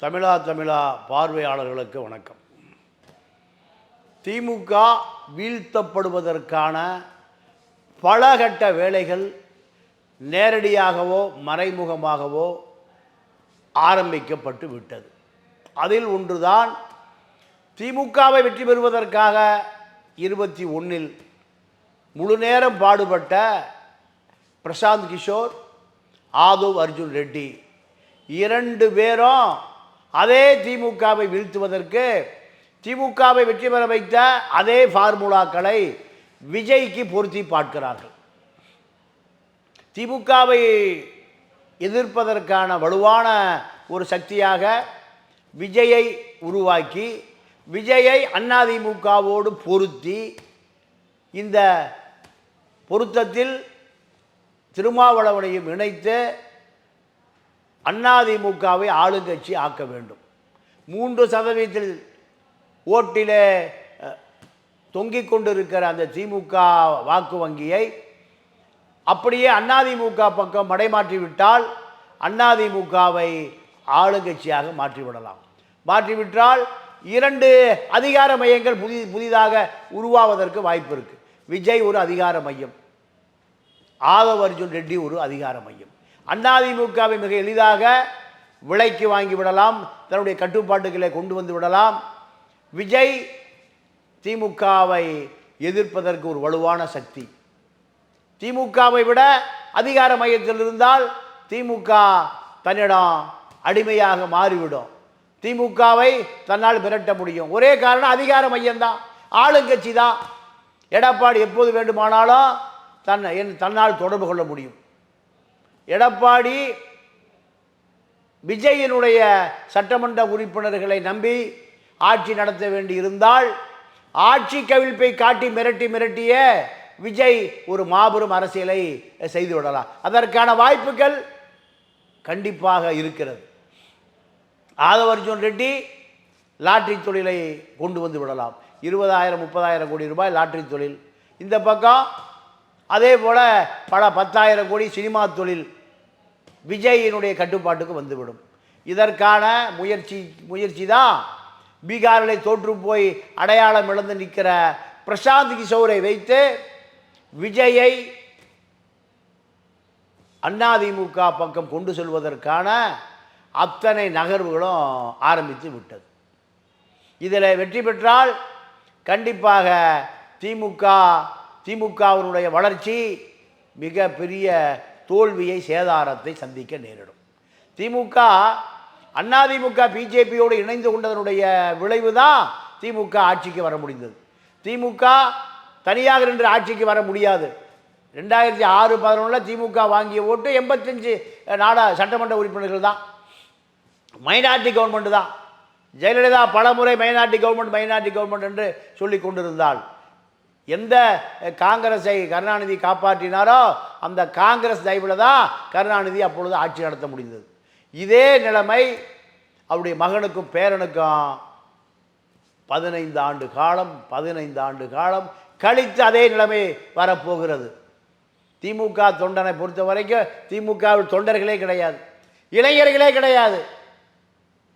தமிழா தமிழா பார்வையாளர்களுக்கு வணக்கம். திமுக வீழ்த்தப்படுவதற்கான பல கட்ட வேலைகள் நேரடியாகவோ மறைமுகமாகவோ ஆரம்பிக்கப்பட்டு விட்டது. அதில் ஒன்றுதான் திமுகவை வெற்றி பெறுவதற்காக இருபத்தி ஒன்றில் முழு நேரம் பாடுபட்ட பிரசாந்த் கிஷோர் ஆதவ் அர்ஜுன் ரெட்டி. இரண்டு பேரும் அதே திமுகவை வீழ்த்துவதற்கு திமுகவை வெற்றி பெற வைத்த அதே ஃபார்முலாக்களை விஜய்க்கு பொருத்தி பார்க்கிறார்கள். திமுகவை எதிர்ப்பதற்கான வலுவான ஒரு சக்தியாக விஜயை உருவாக்கி விஜயை அதிமுகவோடு பொருத்தி இந்த பொருத்தத்தில் திருமாவளவனையும் இணைத்து அதிமுகவை ஆளுங்கட்சி ஆக்க வேண்டும். மூன்று சதவீதத்தில் ஓட்டிலே தொங்கிக் கொண்டிருக்கிற அந்த திமுக வாக்கு வங்கியை அப்படியே அதிமுக பக்கம் மடைமாற்றிவிட்டால் அதிமுகவை ஆளுங்கட்சியாக மாற்றிவிடலாம் மாற்றிவிட்டால் இரண்டு அதிகார மையங்கள் புதி புதிதாக உருவாவதற்கு வாய்ப்பு இருக்குது விஜய் ஒரு அதிகார மையம். ஆதவ அர்ஜுன் ரெட்டி ஒரு அதிகார மையம். அதிமுகவை மிக எளிதாக விலைக்கு வாங்கி விடலாம் தன்னுடைய கட்டுப்பாட்டுகளை கொண்டு வந்து விடலாம். விஜய் திமுகவை எதிர்ப்பதற்கு ஒரு வலுவான சக்தி. திமுகவை விட அதிகார மையத்தில் இருந்தால் திமுக தன்னிடம் அடிமையாக மாறிவிடும். திமுகவை தன்னால் மிரட்ட முடியும். ஒரே காரணம் அதிகார மையம்தான். ஆளுங்கட்சி தான் எடப்பாடி எப்போது வேண்டுமானாலும் தன்னை என் தன்னால் தொடர்பு கொள்ள முடியும். எடப்பாடி விஜயினுடைய சட்டமன்ற உறுப்பினர்களை நம்பி ஆட்சி நடத்த வேண்டி இருந்தால் ஆட்சி கவிழ்ப்பை காட்டி மிரட்டி மிரட்டிய விஜய் ஒரு மாபெரும் அரசியலை செய்து விடலாம். அதற்கான வாய்ப்புகள் கண்டிப்பாக இருக்கிறது. ஆதவ அர்ஜுன் ரெட்டி லாட்ரி தொழிலை கொண்டு வந்து விடலாம். இருபதாயிரம் முப்பதாயிரம் கோடி ரூபாய் லாட்ரி தொழில். இந்த பக்கம் அதே போல் பல பத்தாயிரம் கோடி சினிமா தொழில் விஜயினுடைய கட்டுப்பாட்டுக்கு வந்துவிடும். இதற்கான முயற்சி முயற்சி தான் பீகாரில் தோற்று போய் அடையாளம் இழந்து நிற்கிற பிரசாந்த் கிஷோரை வைத்து விஜயை அதிமுக பக்கம் கொண்டு செல்வதற்கான அத்தனை நகர்வுகளும் ஆரம்பித்து விட்டது. இதில் வெற்றி பெற்றால் கண்டிப்பாக திமுக திமுகவினுடைய வளர்ச்சி மிக பெரிய தோல்வியை சேதாரத்தை சந்திக்க நேரிடும். திமுக அதிமுக பிஜேபியோடு இணைந்து கொண்டதனுடைய விளைவு தான் திமுக ஆட்சிக்கு வர முடிந்தது. திமுக தனியாக நின்று ஆட்சிக்கு வர முடியாது. ரெண்டாயிரத்தி ஆறு பதினொன்றில் திமுக வாங்கிய ஓட்டு எண்பத்தஞ்சு நாடா சட்டமன்ற உறுப்பினர்கள் தான். மைனாரிட்டி கவர்மெண்ட் தான். ஜெயலலிதா பலமுறை மைனாரிட்டி கவர்மெண்ட் மைனாரிட்டி கவர்மெண்ட் என்று சொல்லி கொண்டிருந்தாள். எந்த காங்கிரஸை கருணாநிதி காப்பாற்றினாரோ அந்த காங்கிரஸ் தயவில் தான் கருணாநிதி அப்பொழுது ஆட்சி நடத்த முடிந்தது. இதே நிலைமை அவருடைய மகனுக்கும் பேரனுக்கும் பதினைந்து ஆண்டு காலம் பதினைந்து ஆண்டு காலம் கழித்து அதே நிலைமை வரப்போகிறது. திமுக தொண்டனை பொறுத்த வரைக்கும் திமுக தொண்டர்களே கிடையாது இளைஞர்களே கிடையாது.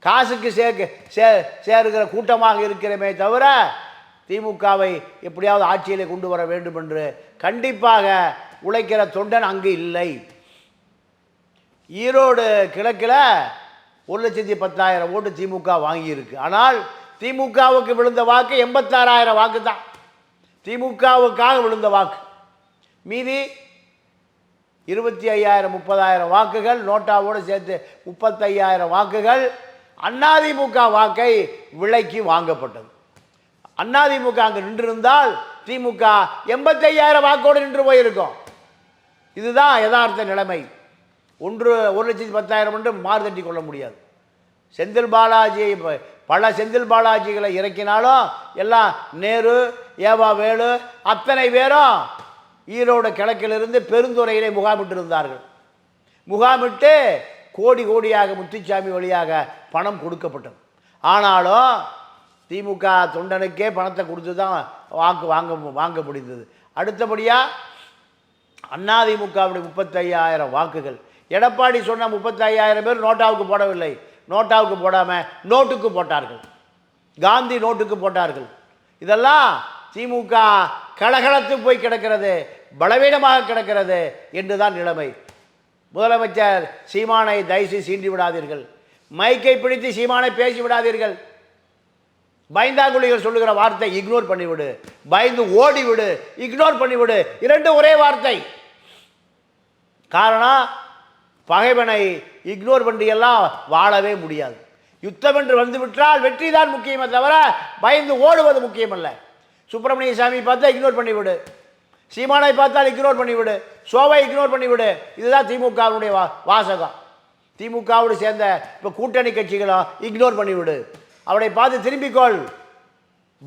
காசுக்கு சேர்க்க சே சேருகிற கூட்டமாக இருக்கிறமே தவிர திமுகவை எப்படியாவது ஆட்சியிலே கொண்டு வர வேண்டும் என்று கண்டிப்பாக உழைக்கிற தொண்டன் அங்கு இல்லை. ஈரோடு கிழக்கில் ஒரு லட்சத்தி பத்தாயிரம் ஓட்டு திமுக வாங்கியிருக்கு. ஆனால் திமுகவுக்கு விழுந்த வாக்கு எண்பத்தாறாயிரம் வாக்கு தான். திமுகவுக்காக விழுந்த வாக்கு. மீதி இருபத்தி ஐயாயிரம் முப்பதாயிரம் வாக்குகள் நோட்டாவோடு சேர்த்து முப்பத்தையாயிரம் வாக்குகள் அதிமுக வாக்கை விலைக்கு வாங்கப்பட்டது. அதிமுக அங்கே நின்றிருந்தால் திமுக எண்பத்தையாயிரம் வாக்கோடு நின்று போயிருக்கும். இதுதான் யதார்த்த நிலைமை. ஒன்று ஒரு லட்சத்தி பத்தாயிரம் என்று மாறுதட்டி கொள்ள முடியாது. செந்தில் பாலாஜியை பல செந்தில் பாலாஜிகளை இறக்கினாலும் எல்லாம் நேரு ஏவா வேலு அத்தனை பேரும் ஈரோடு கிழக்கிலிருந்து பெருந்துறையிலே முகாமிட்டிருந்தார்கள். முகாமிட்டு கோடி கோடியாக முத்துச்சாமி வழியாக பணம் கொடுக்கப்பட்டது. ஆனாலும் திமுக தொண்டனுக்கே பணத்தை கொடுத்து தான் வாக்கு வாங்க வாங்க முடிந்தது. அடுத்தபடியாக அதிமுகவுடைய முப்பத்தையாயிரம் வாக்குகள். எடப்பாடி சொன்ன முப்பத்தையாயிரம் பேர் நோட்டாவுக்கு போடவில்லை. நோட்டாவுக்கு போடாமல் நோட்டுக்கு போட்டார்கள். காந்தி நோட்டுக்கு போட்டார்கள். இதெல்லாம் திமுக கலகலத்து போய் கிடக்கிறது பலவீனமாக கிடக்கிறது என்றுதான் நிலைமை. முதலமைச்சர் சீமானை தயவுசெய்து சீண்டி விடாதீர்கள். மைக்கை பிடித்து சீமானை பேசி விடாதீர்கள். பயந்தாங்குழிகள் சொல்லுகிற வார்த்தை இக்னோர் பண்ணிவிடு. பயந்து ஓடிவிடு இக்னோர் பண்ணிவிடு. இரண்டும் ஒரே வார்த்தை. காரணம் பகைவனை இக்னோர் பண்ணியெல்லாம் வாழவே முடியாது. யுத்தம் என்று வந்துவிட்டால் வெற்றி தான் முக்கியமே தவிர பயந்து ஓடுவது முக்கியமல்ல. சுப்பிரமணிய சாமி பார்த்தா இக்னோர் பண்ணிவிடு. சீமானை பார்த்தால் இக்னோர் பண்ணிவிடு. சோவை இக்னோர் பண்ணிவிடு. இதுதான் திமுகவுடைய வா வாசகம். திமுகவோடு சேர்ந்த இப்போ கூட்டணி கட்சிகளும் இக்னோர் பண்ணிவிடு. அவனை பார்த்து திரும்பிக்கொள்.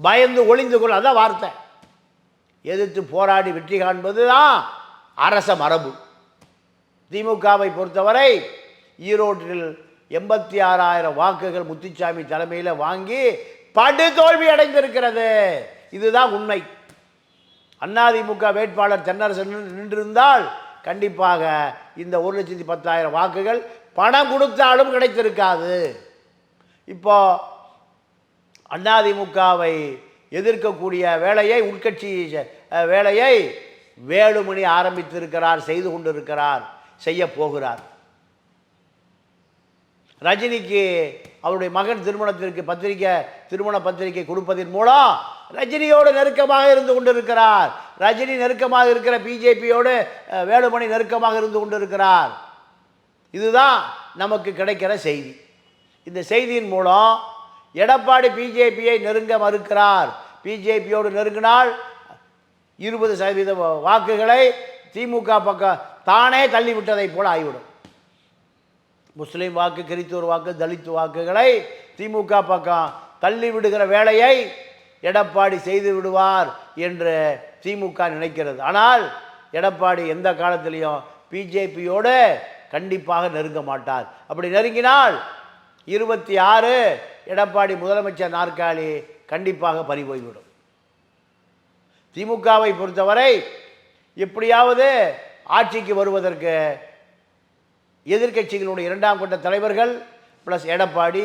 பயந்து ஒளிந்து கொள். அதான் வார்த்தை. எதிர்த்து போராடி வெற்றி காண்பது தான் அரச மரபு. திமுகவை பொறுத்தவரை ஈரோட்டில் எண்பத்தி ஆறாயிரம் வாக்குகள் முத்துச்சாமி தலைமையில் வாங்கி படு தோல்வி அடைந்திருக்கிறது. இதுதான் உண்மை. அதிமுக வேட்பாளர் தென்னரசன் நின்று- நின்றிருந்தால் கண்டிப்பாக இந்த ஒரு லட்சத்தி பத்தாயிரம் வாக்குகள் பணம் கொடுத்தாலும் கிடைத்திருக்காது. இப்போ அதிமுகவை எதிர்க்கக்கூடிய வேலையை உட்கட்சி வேலையை வேலுமணி ஆரம்பித்திருக்கிறார் செய்து கொண்டிருக்கிறார் செய்ய போகிறார். ரஜினிக்கு அவருடைய மகன் திருமணத்திற்கு பத்திரிக்கை திருமண பத்திரிக்கை கொடுப்பதன் மூலம் ரஜினியோடு நெருக்கமாக இருந்து கொண்டிருக்கிறார். ரஜினி நெருக்கமாக இருக்கிற பிஜேபியோடு வேலுமணி நெருக்கமாக இருந்து கொண்டிருக்கிறார். இதுதான் நமக்கு கிடைக்கிற செய்தி. இந்த செய்தியின் மூலம் எடப்பாடி பிஜேபியை நெருங்க மறுக்கிறார். பிஜேபியோடு நெருங்கினால் இருபது சதவீத வாக்குகளை திமுக பக்கம் தானே தள்ளிவிட்டதைப் போல ஆகிவிடும். முஸ்லீம் வாக்கு கிறித்தூர் வாக்கு தலித் வாக்குகளை திமுக பக்கம் தள்ளி விடுகிற வேலையை எடப்பாடி செய்து விடுவார் என்று திமுக நினைக்கிறது. ஆனால் எடப்பாடி எந்த காலத்திலையும் பிஜேபியோடு கண்டிப்பாக நெருங்க மாட்டார். அப்படி நெருங்கினால் இருபத்தி ஆறு எடப்பாடி முதலமைச்சர் நாற்காலி கண்டிப்பாக பறி போய்விடும் திமுகவை பொறுத்தவரை எப்படியாவது ஆட்சிக்கு வருவதற்கு எதிர்க்கட்சிகளுடைய இரண்டாம் கட்ட தலைவர்கள் ப்ளஸ் எடப்பாடி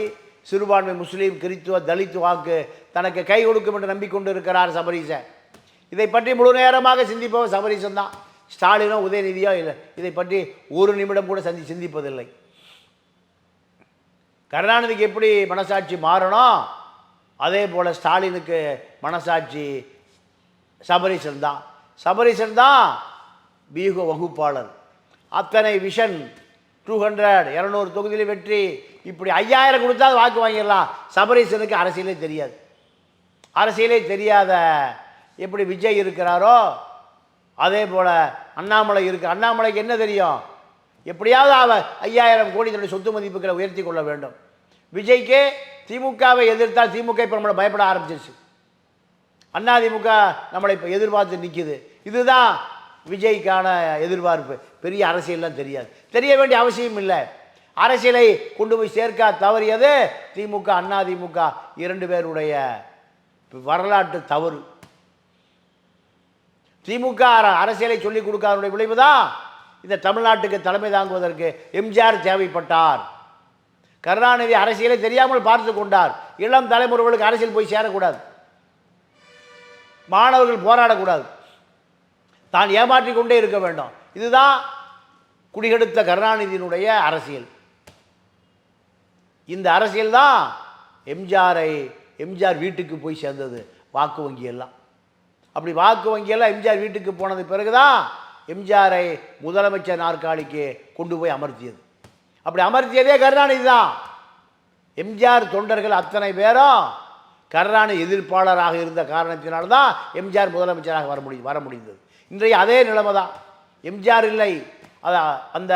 சிறுபான்மை முஸ்லீம் கிறித்துவ தலித் வாக்கு தனக்கு கை கொடுக்கும் என்று நம்பிக்கொண்டு இருக்கிறார் சபரீசன். இதை பற்றி முழு நேரமாக சிந்திப்பவர் சபரீசன் தான். ஸ்டாலினோ உதயநிதியோ இல்லை. இதை பற்றி ஒரு நிமிடம் கூட சந்தி சிந்திப்பதில்லை. கருணாநிதிக்கு எப்படி மனசாட்சி மாறணும் அதே போல் ஸ்டாலினுக்கு மனசாட்சி சபரீசன் தான். சபரீசன் தான் பீக வகுப்பாளர். அத்தனை விஷன் டூ ஹண்ட்ரட் இரநூறு தொகுதியில் வெற்றி. இப்படி ஐயாயிரம் கொடுத்தா வாக்கு வாங்கிடலாம். சபரீசனுக்கு அரசியலே தெரியாது. அரசியலே தெரியாத எப்படி விஜய் இருக்கிறாரோ அதே போல் அண்ணாமலை இருக்கு. அண்ணாமலைக்கு என்ன தெரியும்? எப்படியாவது அவ ஐயாயிரம் கோடி தன்னுடைய சொத்து மதிப்புகளை உயர்த்தி கொள்ள வேண்டும். விஜய்க்கு திமுகவை எதிர்த்தால் திமுக இப்போ நம்மளை பயப்பட ஆரம்பிச்சிருச்சு. அதிமுக நம்மளை இப்போ எதிர்பார்த்து நிற்கிது இதுதான் விஜய்க்கான எதிர்பார்ப்பு. பெரிய அரசியல்லாம் தெரியாது. தெரிய வேண்டிய அவசியம் இல்லை. அரசியலை கொண்டு போய் சேர்க்க தவறியது திமுக அதிமுக இரண்டு பேருடைய வரலாற்று தவறு. திமுக அர- அரசியலை சொல்லிக் கொடுக்காதனுடைய விளைவு தான் இந்த தமிழ்நாட்டுக்கு தலைமை தாங்குவதற்கு எம்ஜிஆர் தேவைப்பட்டார். கருணாநிதி அரசியலை தெரியாமல் பார்த்து கொண்டார். இளம் தலைமுறைகளுக்கு அரசியல் போய் சேரக்கூடாது. மாணவர்கள் போராடக்கூடாது. தான் ஏமாற்றிக் கொண்டே இருக்க வேண்டும். இதுதான் குடிகெடுத்த கருணாநிதியினுடைய அரசியல். இந்த அரசியல் தான் எம்ஜிஆரை எம்ஜிஆர் வீட்டுக்கு போய் சேர்ந்தது. வாக்கு வங்கி எல்லாம். அப்படி வாக்கு வங்கியெல்லாம் எம்ஜிஆர் வீட்டுக்கு போனது பிறகுதான் எம்ஜிஆரை முதலமைச்சர் நாற்காலிக்கு கொண்டு போய் அமர்த்தியது. அப்படி அமர்த்தியதே கருணாநிதி தான். எம்ஜிஆர் தொண்டர்கள் அத்தனை பேரும் கருணாநிதி எதிர்ப்பாளராக இருந்த காரணத்தினால்தான் எம்ஜிஆர் முதலமைச்சராக வர முடியும் வர முடிந்தது. இன்றைய அதே நிலைமை தான். எம்ஜிஆர் இல்லை. அதான் அந்த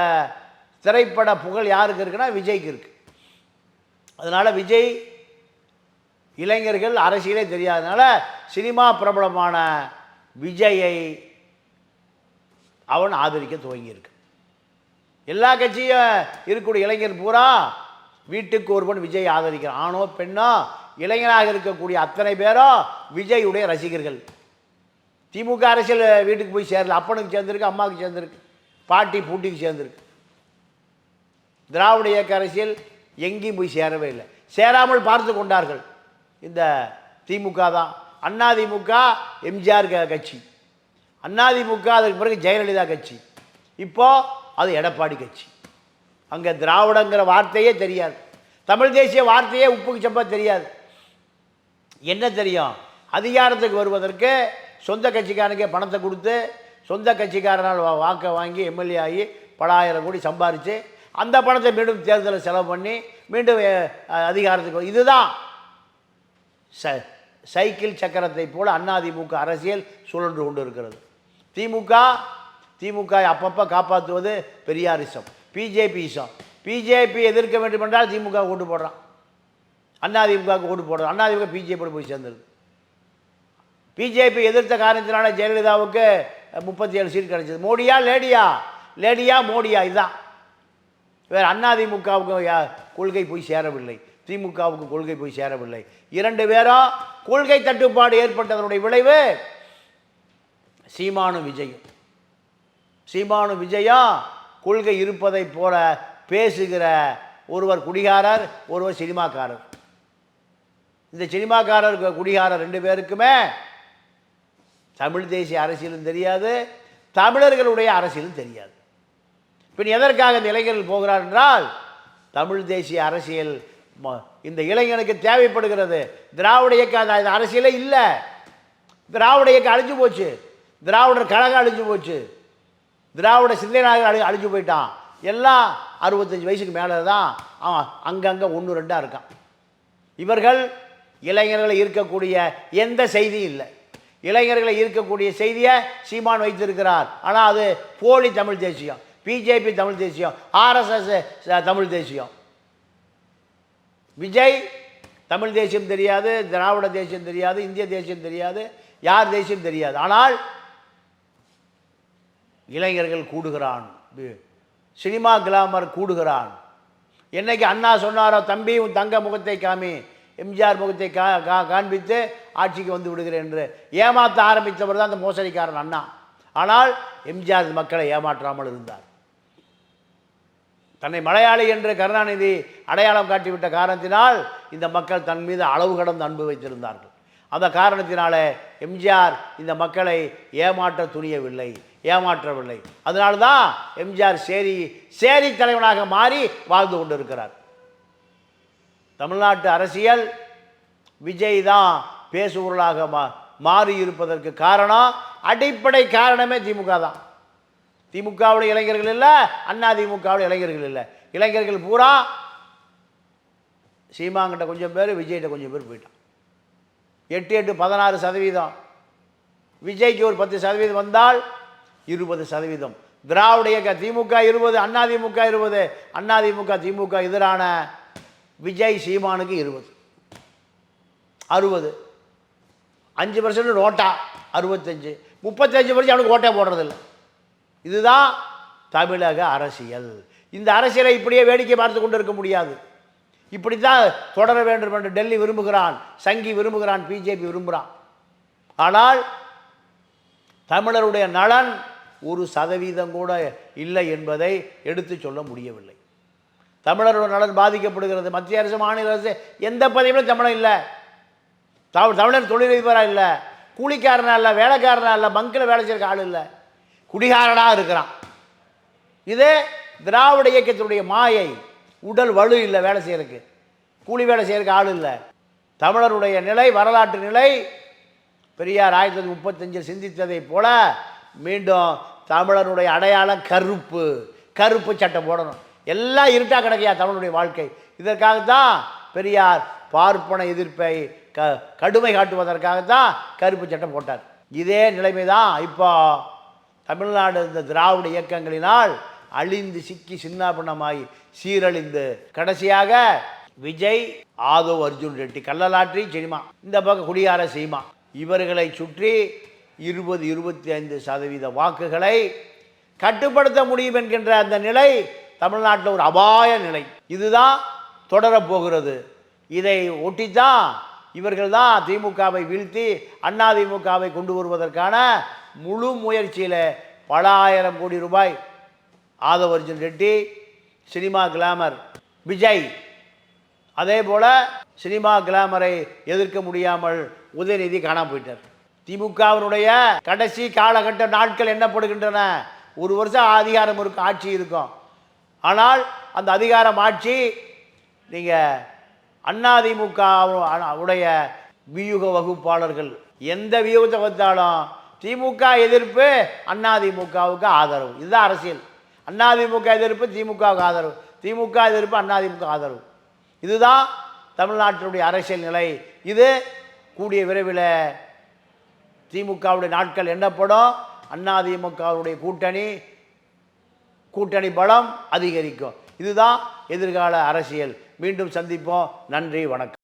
திரைப்பட புகழ் யாருக்கு இருக்குன்னா விஜய்க்கு இருக்கு. அதனால் விஜய் இளைஞர்கள் அரசியலே தெரியாதனால சினிமா பிரபலமான விஜயை அவன் ஆதரிக்க துவங்கியிருக்கு. எல்லா கட்சியும் இருக்கக்கூடிய இளைஞர் பூரா வீட்டுக்கு ஒருவன் விஜய் ஆதரிக்கிறான். ஆணோ பெண்ணோ இளைஞனாக இருக்கக்கூடிய அத்தனை பேரும் விஜயுடைய ரசிகர்கள். திமுக அரசியல் வீட்டுக்கு போய் சேரல. அப்பனுக்கு சேர்ந்துருக்கு அம்மாவுக்கு சேர்ந்துருக்கு பாட்டி பூட்டிக்கு சேர்ந்துருக்கு. திராவிட இயக்க அரசியல் எங்கேயும் போய் சேரவே இல்லை. சேராமல் பார்த்து கொண்டார்கள். இந்த திமுக தான். அதிமுக எம்ஜிஆர் க- கட்சி. அதிமுக அதுக்கு பிறகு ஜெயலலிதா கட்சி. இப்போது அது எடப்பாடி கட்சி. அங்கே திராவிடங்கிற வார்த்தையே தெரியாது. தமிழ் தேசிய வார்த்தையே உப்புக்கு சப்பா தெரியாது. என்ன தெரியும்? அதிகாரத்துக்கு வருவதற்கு சொந்த கட்சிக்காரனுக்கே பணத்தை கொடுத்து சொந்த கட்சிக்காரனால் வா- வாக்கை வாங்கி எம்எல்ஏ ஆகி பல ஆயிரம் கோடி சம்பாரித்து அந்த பணத்தை மீண்டும் தேர்தலில் செலவு பண்ணி மீண்டும் அதிகாரத்துக்கு இதுதான். ச சைக்கிள் சக்கரத்தை போல அதிமுக அரசியல் சுழன்று கொண்டு இருக்கிறது திமுக திமுக அப்பப்போ காப்பாற்றுவது பெரியாரிசம் பிஜேபிசம் பிஜேபி எதிர்க்க வேண்டும் என்றால் திமுக ஓட்டு போடுறான். அதிமுகவுக்கு ஓட்டு போடுறான். அதிமுக பிஜேபியோடு போய் சேர்ந்துருது. பிஜேபி எதிர்த்த காரணத்தினால ஜெயலலிதாவுக்கு முப்பத்தி ஏழு சீட் கிடைச்சது. மோடியா லேடியா? லேடியா மோடியா? இதுதான். வேறு அதிமுகவுக்கு கொள்கை போய் சேரவில்லை. திமுகவுக்கு கொள்கை போய் சேரவில்லை. இரண்டு பேரும் கொள்கை தட்டுப்பாடு ஏற்பட்டதனுடைய விளைவு சீமானு விஜயும் சீமானு விஜயா கொள்கை இருப்பதைப் போல பேசுகிற ஒருவர் குடிகாரர் ஒருவர் சினிமாக்காரர். இந்த சினிமாக்காரர் குடிகாரர் ரெண்டு பேருக்குமே தமிழ் தேசிய அரசியலும் தெரியாது தமிழர்களுடைய அரசியலும் தெரியாது. பின் எதற்காக இந்த இளைஞர்கள் போகிறார் என்றால் தமிழ் தேசிய அரசியல் ம- இந்த இளைஞனுக்கு தேவைப்படுகிறது. திராவிட இயக்க அந்த அரசியலே இல்லை. திராவிட இயக்கம் அழிஞ்சு போச்சு. திராவிடர் கழகம் அழிஞ்சு போச்சு. திராவிட சிந்தனையாக அழி அழிஞ்சு போயிட்டான். எல்லாம் அறுபத்தஞ்சு வயசுக்கு மேலே தான் அவன் அங்கங்கே ஒன்று ரெண்டாக இருக்கான். இவர்கள் இளைஞர்களை இருக்கக்கூடிய எந்த செய்தியும் இல்லை. இளைஞர்களை இருக்கக்கூடிய செய்தியை சீமான் வைத்திருக்கிறார். ஆனால் அது போலி தமிழ் தேசியம் பிஜேபி தமிழ் தேசியம் ஆர்எஸ்எஸ் தமிழ் தேசியம். விஜய் தமிழ் தேசியம் தெரியாது திராவிட தேசியம் தெரியாது இந்திய தேசியம் தெரியாது யார் தேசியம் தெரியாது. ஆனால் இளைஞர்கள் கூடுகிறான். Cinema glamour கூடுகிறான். என்னைக்கு அண்ணா சொன்னாரோ தம்பி உன் தங்க முகத்தை காமி. எம்ஜிஆர் முகத்தை கா கா- காண்பித்து ஆட்சிக்கு வந்து விடுகிறேன் என்று ஏமாற்ற ஆரம்பித்தவர் தான் அந்த மோசடிக்காரன் அண்ணா. ஆனால் எம்ஜிஆர் மக்களை ஏமாற்றாமல் இருந்தார். தன்னை மலையாளி என்று கருணாநிதி அடையாளம் காட்டிவிட்ட காரணத்தினால் இந்த மக்கள் தன் மீது அளவு கடந்து அன்பு வைத்திருந்தார்கள். அந்த காரணத்தினாலே எம்ஜிஆர் இந்த மக்களை ஏமாற்ற துணியவில்லை. ஏமாற்றவில்லை. அதனால்தான் எம்ஜிஆர் சேரி சேரி தலைவனாக மாறி வாழ்ந்து கொண்டிருக்கிறார். தமிழ்நாட்டு அரசியல் விஜய் தான் பேசுபொருளாக மா மாறி இருப்பதற்கு காரணம் அடிப்படை காரணமே திமுக தான். திமுகவுடைய இளைஞர்கள் இல்லை அண்ணா திமுகவுடைய இளைஞர்கள் இல்லை. இளைஞர்கள் பூரா சீமாங்கிட்ட கொஞ்சம் பேர் விஜய்கிட்ட கொஞ்சம் பேர் போயிட்டான். எட்டு எட்டு பதினாறு சதவீதம். விஜய்க்கு ஒரு பத்து சதவீதம் வந்தால் இருபது சதவீதம். திராவிட இயக்க திமுக இருபது அண்ணா திமுக இருபது. அண்ணா திமுக திமுக எதிரான விஜய் சீமானுக்கு இருபது. அறுபது. அஞ்சு பர்சன்ட் நோட்டா அறுபத்தஞ்சு. முப்பத்தஞ்சு பர்சன்ட் அவனுக்கு ஓட்டே போடுறதில்ல. இதுதான் தமிழக அரசியல். இந்த அரசியலை இப்படியே வேடிக்கை பார்த்து கொண்டு இருக்க முடியாது. இப்படி தான் தொடர வேண்டும் என்று டெல்லி விரும்புகிறான் சங்கி விரும்புகிறான் பிஜேபி விரும்புகிறான். ஆனால் தமிழருடைய நலன் ஒரு சதவீதம் கூட இல்லை என்பதை எடுத்து சொல்ல முடியவில்லை. தமிழரோட நலன் பாதிக்கப்படுகிறது. மத்திய அரசு மாநில அரசு எந்த பதவியிலும் தமிழன் இல்லை. தமிழ் தமிழர் தொழிலதிபராக இல்லை. கூலிக்காரனா இல்லை வேலைக்காரனா இல்லை பங்கில் வேலை செய்கிற ஆள் இல்லை. குடிகாரனாக இருக்கிறான். இது திராவிட இயக்கத்தினுடைய மாயை உடல் வலு இல்லை வேலை செய்கிறதுக்கு கூலி வேலை செய்கிறதுக்கு ஆள் இல்லை. தமிழருடைய நிலை வரலாற்று நிலை பெரியார் ஆயிரத்தி தொள்ளாயிரத்தி முப்பத்தஞ்சில் சிந்தித்ததைப் போல மீண்டும் தமிழனுடைய அடையாளம் கருப்பு. கருப்பு சட்டை போடணும். எல்லாம் இருட்டாக கிடக்கையா தமிழனுடைய வாழ்க்கை? இதற்காகத்தான் பெரியார் பார்ப்பன எதிர்ப்பை க கடுமை காட்டுவதற்காகத்தான் கருப்பு சட்டம் போட்டார். இதே நிலைமை தான் இப்போ தமிழ்நாடு இந்த திராவிட இயக்கங்களினால் அழிந்து சிக்கி சின்னாபின்னமாகி சீரழிந்து கடைசியாக விஜய் ஆதோ அர்ஜுன் ரெட்டி கள்ளலாற்றி சினிமா. இந்த பக்கம் குடியார சீமா. இவர்களை சுற்றி இருபது இருபத்தி ஐந்து சதவீத வாக்குகளை கட்டுப்படுத்த முடியும் என்கின்ற அந்த நிலை தமிழ்நாட்டில் ஒரு அபாய நிலை. இதுதான் தொடரப் போகிறது. இதை ஒட்டித்தான் இவர்கள் தான் திமுகவை வீழ்த்தி அண்ணா திமுகவை கொண்டு வருவதற்கான முழு முயற்சியில் பல ஆயிரம் கோடி ரூபாய் ஆதவ் அர்ஜுன் ரெட்டி சினிமா கிளாமர் விஜய். அதே போல் சினிமா கிளாமரை எதிர்க்க முடியாமல் உதயநிதி காணாமல் போயிட்டார். திமுகவினுடைய கடைசி காலகட்ட நாட்கள் என்னப்படுகின்றன ஒரு வருஷம் அதிகாரம் இருக்கும் ஆட்சி இருக்கும். ஆனால் அந்த அதிகாரம் ஆட்சி நீங்கள் அதிமுக உடைய வியூக வகுப்பாளர்கள் எந்த வியூகத்தை வந்தாலும் திமுக எதிர்ப்பு அதிமுகவுக்கு ஆதரவு. இதுதான் அரசியல். அதிமுக எதிர்ப்பு திமுகவுக்கு ஆதரவு. திமுக எதிர்ப்பு அதிமுக ஆதரவு. இதுதான் தமிழ்நாட்டினுடைய அரசியல் நிலை. இது கூடிய விரைவில் திமுகவுடைய நாட்கள் என்னப்படம் அண்ணா திமுகவுடைய கூட்டணி கூட்டணி பலம் அதிகரிக்கும். இதுதான் எதிர்கால அரசியல். மீண்டும் சந்திப்போம். நன்றி வணக்கம்.